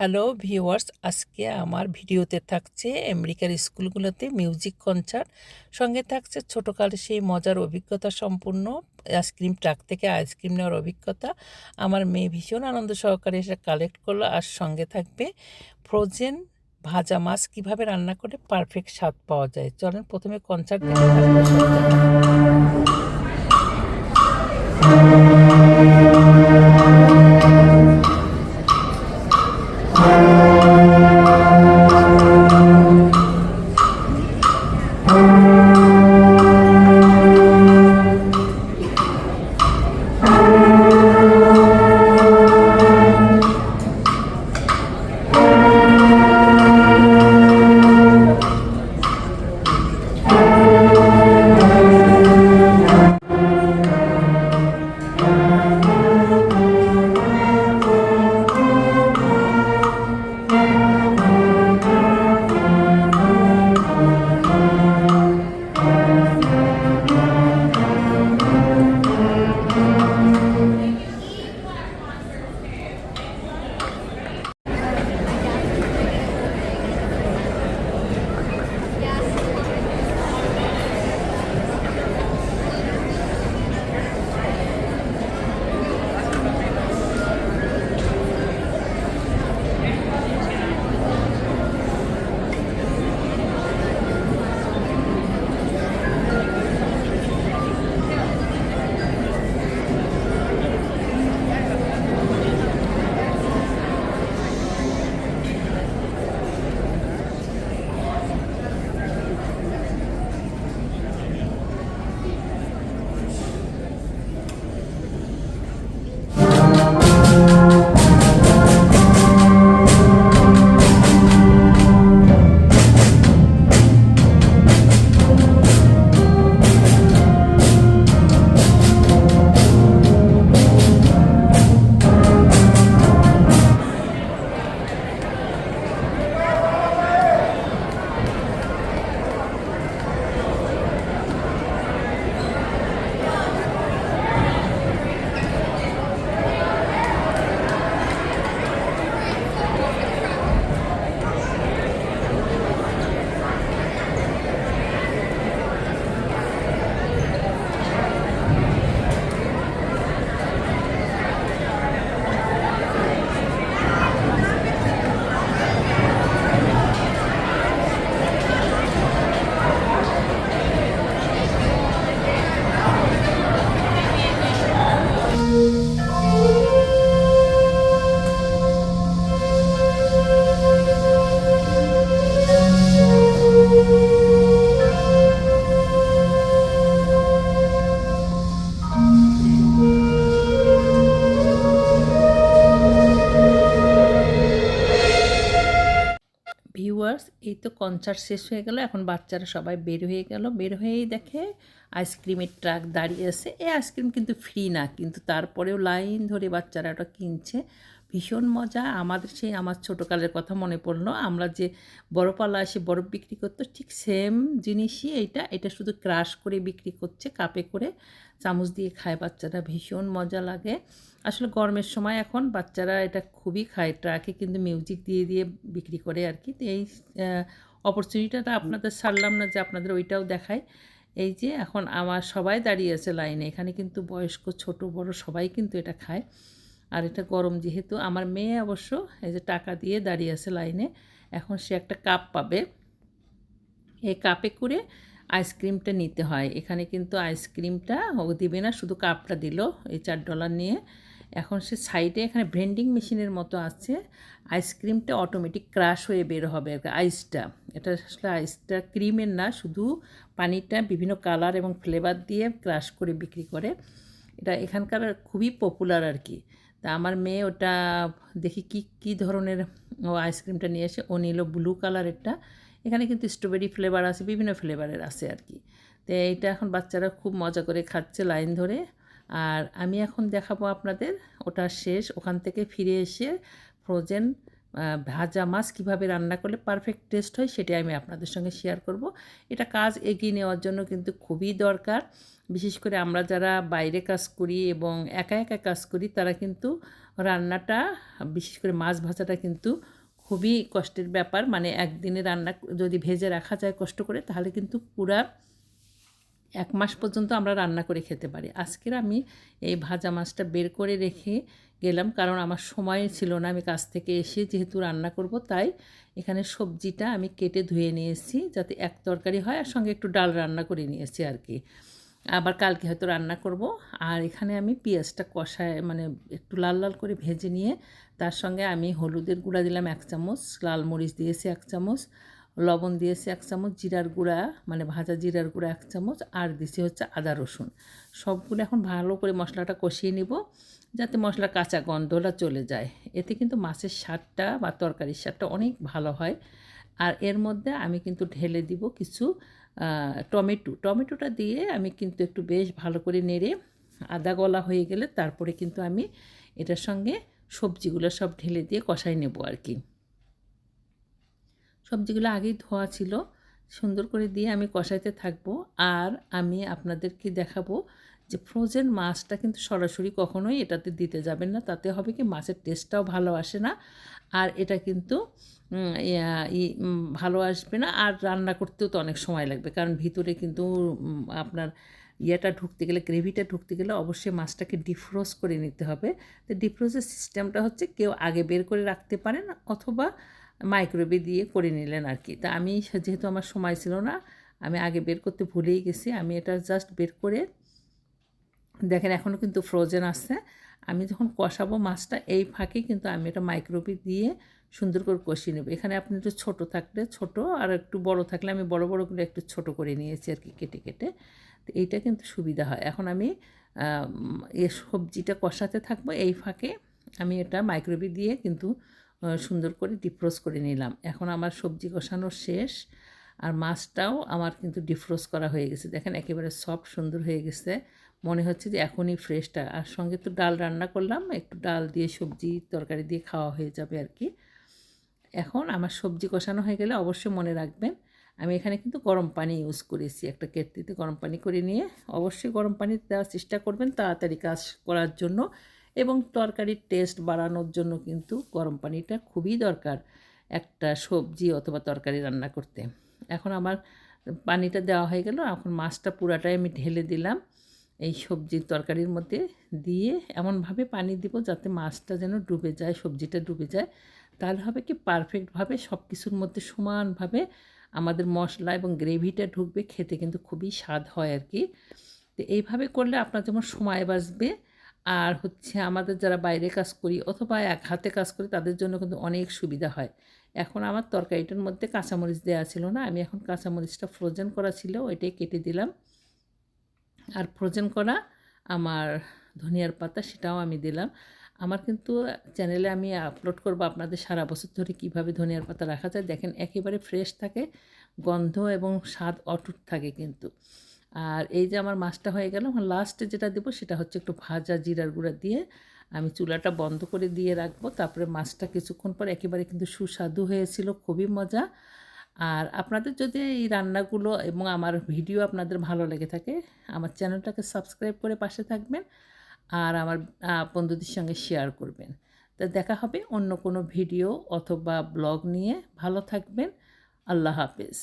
Hello viewers আজকে আমার ভিডিওতে থাকছে আমেরিকার স্কুলগুলোতে মিউজিক কনসার্ট সঙ্গে থাকছে ছোটোকালের সেই মজার অভিজ্ঞতা সম্পূর্ণ, আইসক্রিম ট্রাক থেকে আইসক্রিম নেওয়ার অভিজ্ঞতা। আমার মেয়ে ভীষণ আনন্দ সহকারে এসে কালেক্ট করল আর সঙ্গে থাকবে ফ্রোজেন ভাজা মাছ কীভাবে রান্না করে পারফেক্ট স্বাদ পাওয়া যায়। চলেন প্রথমে কনসার্ট দেখে তো কনসার্ট শেষ হয়ে গেল, এখন বাচ্চারা সবাই বের হয়ে গেল। বের হয়েই দেখে আইসক্রিমের ট্রাক দাঁড়িয়ে আছে। এই আইসক্রিম কিন্তু ফ্রি না, কিন্তু তারপরেও লাইন ধরে বাচ্চারা ওটা কিনছে। ভীষণ মজা। আমাদের সেই, আমার ছোটোকালের কথা মনে পড়ল। আমরা যে বরফওয়ালা এসে বরফ বিক্রি করতো, ঠিক সেম জিনিসই এইটা। এটা শুধু ক্রাশ করে বিক্রি করছে কাপে করে চামচ দিয়ে খায় বাচ্চারা। ভীষণ মজা লাগে। আসলে গরমের সময় এখন বাচ্চারা এটা খুবই খায় ট্রাকে কিন্তু মিউজিক দিয়ে দিয়ে বিক্রি করে আর কি। এই অপরচুনিটিটা আপনাদের ছাড়লাম না যে আপনাদের ওইটাও দেখায়। এই যে এখন আমার সবাই দাঁড়িয়ে আছে লাইনে এখানে কিন্তু বয়স্ক, ছোট, বড় সবাই কিন্তু এটা খায়। আর এটা গরম যেহেতু, আমার মেয়ে অবশ্য এই যে টাকা দিয়ে দাঁড়িয়ে আছে লাইনে, এখন সে একটা কাপ পাবে। এই কাপে করে আইসক্রিমটা নিতে হয়। এখানে কিন্তু আইসক্রিমটা ও দিবে না, শুধু কাপটা দিল এই চার ডলার নিয়ে। এখন সে সাইডে এখানে ব্রেন্ডিং মেশিনের মতো আছে। আইসক্রিমটা অটোমেটিক ক্রাশ হয়ে বের হবে আর আইসটা। এটা আসলে আইসটা ক্রিমের না, শুধু পানিটা বিভিন্ন কালার এবং ফ্লেভার দিয়ে ক্রাশ করে বিক্রি করে। এটা এখানকার খুবই পপুলার আর কি। তা আমার মেয়ে ওটা দেখি কি কি ধরনের, ও আইসক্রিমটা নিয়ে এসে ও নিল ব্লু কালারেরটা এখানে কিন্তু স্ট্রবেরি ফ্লেভার আছে, বিভিন্ন ফ্লেভারের আছে আর কি। তো এইটা এখন বাচ্চারা খুব মজা করে খাচ্ছে লাইন ধরে। আর আমি এখন দেখাবো আপনাদের, ওটা শেষ, ওখান থেকে ফিরে এসে ফ্রোজেন ভাজা মাছ কীভাবে রান্না করলে পারফেক্ট টেস্ট হয় সেটাই আমি আপনাদের সঙ্গে শেয়ার করব। এটা কাজ এগিয়ে নেওয়ার জন্য কিন্তু খুবই দরকার। বিশেষ করে আমরা যারা বাইরে কাজ করি এবং একা একা কাজ করি, তারা কিন্তু রান্নাটা, বিশেষ করে মাছ ভাজাটা কিন্তু খুবই কষ্টের ব্যাপার। মানে একদিনে রান্না যদি ভেজে রাখা যায় কষ্ট করে, তাহলে কিন্তু পুরা এক মাস পর্যন্ত আমরা রান্না করে খেতে পারি। আজকের আমি এই ভাজা মাছটা বের করে রেখে গেলাম কারণ আমার সময় ছিল না। আমি কাছ থেকে এসে যেহেতু রান্না করব, তাই এখানে সবজিটা আমি কেটে ধুয়ে নিয়েছি যাতে এক তরকারি হয় আর সঙ্গে একটু ডাল রান্না করে নিয়েছি আর কি আবার কালকে হয়তো রান্না করব। আর এখানে আমি পেঁয়াজটা কষায় মানে একটু লাল লাল করে ভেজে নিয়ে তার সঙ্গে আমি হলুদের গুঁড়া দিলাম এক চামচ, লাল মরিচ দিয়েছি এক চামচ লবণ দিয়েছি এক চামচ, জিরার গুঁড়া মানে ভাজা জিরার গুঁড়া এক চামচ, আর দিছি হচ্ছে আদা রসুন। সবগুলো এখন ভালো করে মশলাটা কষিয়ে নিব, যাতে মশলা কাঁচা গন্ধটা চলে যায়। এতে কিন্তু মাছের স্বাদটা বা তরকারির স্বাদটা অনেক ভালো হয়। আর এর মধ্যে আমি কিন্তু ঢেলে দিব কিছু টমেটো। টমেটোটা দিয়ে আমি কিন্তু একটু বেশ ভালো করে নেড়ে আদা গলা হয়ে গেলে তারপরে কিন্তু আমি এটার সঙ্গে সবজিগুলো সব ঢেলে দিয়ে কষাই নেব আর কি। সবজিগুলো আগেই ধোয়া ছিল। সুন্দর করে দিয়ে আমি কষাইতে থাকব। আর আমি আপনাদেরকে দেখাবো যে ফ্রোজেন মাছটা কিন্তু সরাসরি কখনোই এটাতে দিতে যাবেন না। তাতে হবে কি মাছের টেস্টটাও ভালো আসে না। আর এটা কিন্তু ভালো আসবে না। আর রান্না করতেও তো অনেক সময় লাগবে। কারণ ভিতরে কিন্তু আপনার ইয়েটা ঢুকতে গেলে, গ্রেভিটা ঢুকতে গেলে অবশ্যই মাছটাকে ডিফ্রোজ করে নিতে হবে। তো ডিফ্রোজের সিস্টেমটা হচ্ছে কেউ আগে বের করে রাখতে পারেন অথবা মাইক্রোওয়েভে দিয়ে করে নিলেন আর কি তা আমি যেহেতু আমার সময় ছিল না, আমি আগে বের করতে ভুলেই গেছি। আমি এটা জাস্ট বের করে, দেখেন এখনও কিন্তু ফ্রোজেন আছে। আমি যখন কষাবো মাছটা এই ফাঁকে কিন্তু আমি এটা মাইক্রোওয়েভে দিয়ে সুন্দর করে কষিয়ে নেব। এখানে আপনি একটু ছোটো থাকলে ছোট, আর একটু বড় থাকলে আমি বড় বড়গুলো একটু ছোট করে নিয়েছি আর কি কেটে কেটে। তো এইটা কিন্তু সুবিধা হয়। এখন আমি এ সবজিটা কষাতে থাকব এই ফাঁকে। আমি এটা মাইক্রোওয়েভে দিয়ে কিন্তু সুন্দর করে ডিফ্রোজ করে নিলাম। এখন আমার সবজি কষানো শেষ, আর মাছটাও আমার কিন্তু ডিফ্রোজ করা হয়ে গেছে। দেখেন একেবারে সফট সুন্দর হয়ে গেছে। মনে হচ্ছে যে এখনই ফ্রেশটা আর সঙ্গে তো ডাল রান্না করলাম, একটু ডাল দিয়ে সবজি তরকারি দিয়ে খাওয়া হয়ে যাবে আর কি। এখন আমার সবজি কষানো হয়ে গেলে অবশ্যই মনে রাখবেন, আমি এখানে কিন্তু গরম পানি ইউজ করেছি, একটা কেটলিতে গরম পানি করে নিয়ে। অবশ্যই গরম পানি দেওয়ার চেষ্টা করবেন, তাড়াতাড়ি কাজ করার জন্য। এবং তরকারির টেস্ট বাড়ানোর জন্য কিন্তু গরম পানিটা খুবই দরকার একটা সবজি অথবা তরকারি রান্না করতে। এখন আমার পানিটা দেওয়া হয়ে গেল, এখন মাছটা পুরাটাই আমি ঢেলে দিলাম। এই সবজির তরকারির মধ্যে দিয়ে এমনভাবে পানি দিব যাতে মাছটা যেন ডুবে যায়, সবজিটা ডুবে যায়। তাহলে হবে কি পারফেক্টভাবে সব কিছুর মধ্যে সমানভাবে আমাদের মশলা এবং গ্রেভিটা ঢুকবে, খেতে কিন্তু খুবই স্বাদ হয় আর কি। তো এইভাবে করলে আপনার যেমন সময় বাঁচবে আর হচ্ছে আমাদের যারা বাইরে কাজ করি অথবা এক হাতে কাজ করি, তাদের জন্য কিন্তু অনেক সুবিধা হয়। এখন আমার তরকারিটার মধ্যে কাঁচামরিচ দেওয়া ছিল না, আমি এখন কাঁচামরিচটা ফ্রোজেন করা ছিল, ওইটাই কেটে দিলাম। আর ফ্রোজেন করা আমার ধনিয়ার পাতা সেটাও আমি দিলাম। আমার কিন্তু চ্যানেলে আমি আপলোড করব আপনাদের সারা বছর ধরে কীভাবে ধনিয়ার পাতা রাখা যায়। দেখেন একেবারে ফ্রেশ থাকে, গন্ধ এবং স্বাদ অটুট থাকে কিন্তু। আর এই যে আমার মাছটা হয়ে গেল লাস্টে যেটা দেবো সেটা হচ্ছে একটু ভাজা জিরার গুঁড়া দিয়ে আমি চুলাটা বন্ধ করে দিয়ে রাখব। তারপরে মাছটা কিছুক্ষণ পর একেবারে কিন্তু সুস্বাদু হয়েছিল, খুবই মজা। আর আপনাদের যদি এই রান্নাগুলো এবং আমার ভিডিও আপনাদের ভালো লেগে থাকে, আমার চ্যানেলটাকে সাবস্ক্রাইব করে পাশে থাকবেন আর আমার বন্ধুদের সঙ্গে শেয়ার করবেন। তা দেখা হবে অন্য কোনো ভিডিও অথবা ব্লগ নিয়ে। ভালো থাকবেন। আল্লাহ হাফেজ।